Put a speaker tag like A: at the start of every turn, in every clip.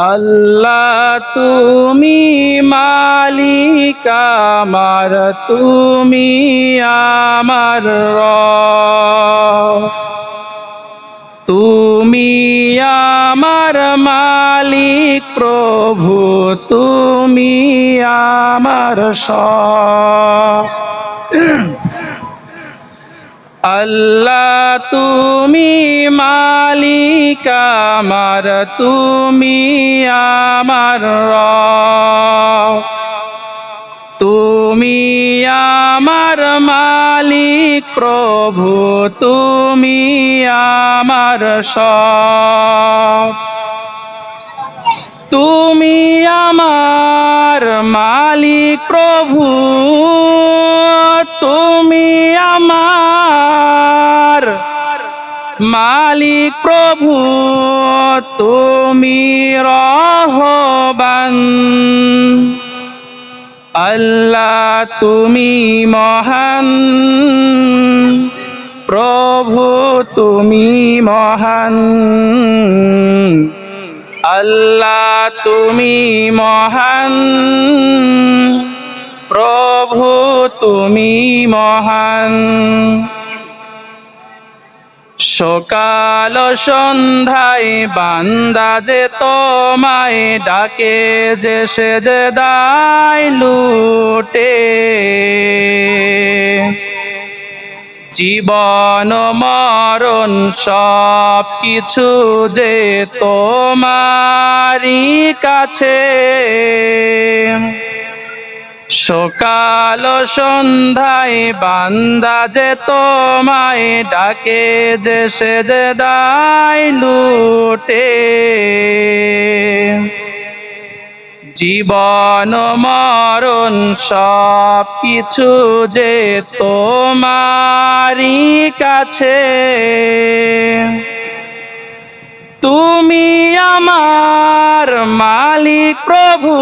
A: আল্লাহ তুমি মালিক আমার তুমি আমার রব। তুমি আমার মালিক প্রভু তুমি আমার সব। আল্লাহ তুমি মালিক, আমার তুমি আমার রব। তুমি আমার মালিক, প্রভু তুমি আমার সব। তুমি আমার মালিক, প্রভু মালিক প্রভু, তুমি রহবান। আল্লাহ, তুমি মহান। প্রভু, তুমি মহান। আল্লাহ, তুমি মহান। প্রভু, তুমি মহান। সকাল সন্ধ্যায় বান্দা যে তোমায় ডাকে যে সে যে দায় লুটে। জীবন, মরণ সব কিছু যে তোমারই কাছে। সকাল সন্ধ্যায় বান্দা যে তোমায় ডাকে, যে সে যে দায় লুটে। জীবন মরণ সব কিছু যে তোমারই কাছে। তুমি আমার মালিক প্রভু,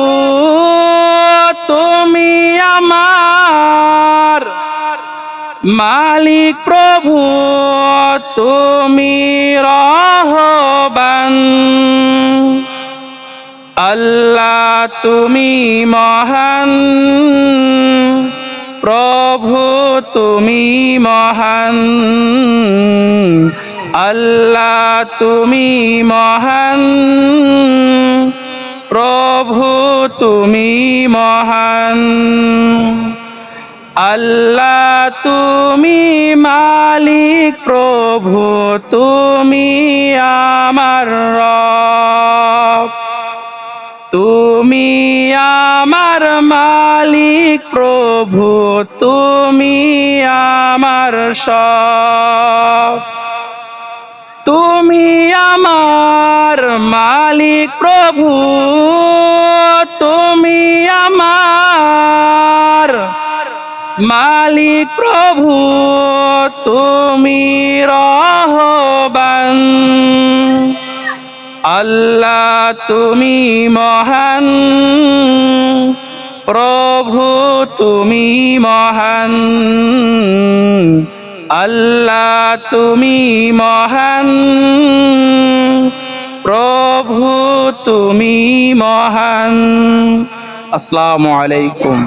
A: তুমি আমার মালিক প্রভু, তুমি রহবান। আল্লাহ, তুমি মহান। প্রভু, তুমি মহান। আল্লাহ, তুমি মহান। তুমি মহান। আল্লাহ তুমি মালিক, প্রভু তুমি আমার রব। তুমি আমার মালিক, প্রভু তুমি আমার সব। তুমি আমার মালিক প্রভু, তুমি আমার মালিক প্রভু, তুমি রহবান। আল্লাহ, তুমি মহান। প্রভু, তুমি মহান। আল্লাহ, তুমি মহান। প্রভু তুমি মহান। আসসালামু আলাইকুম।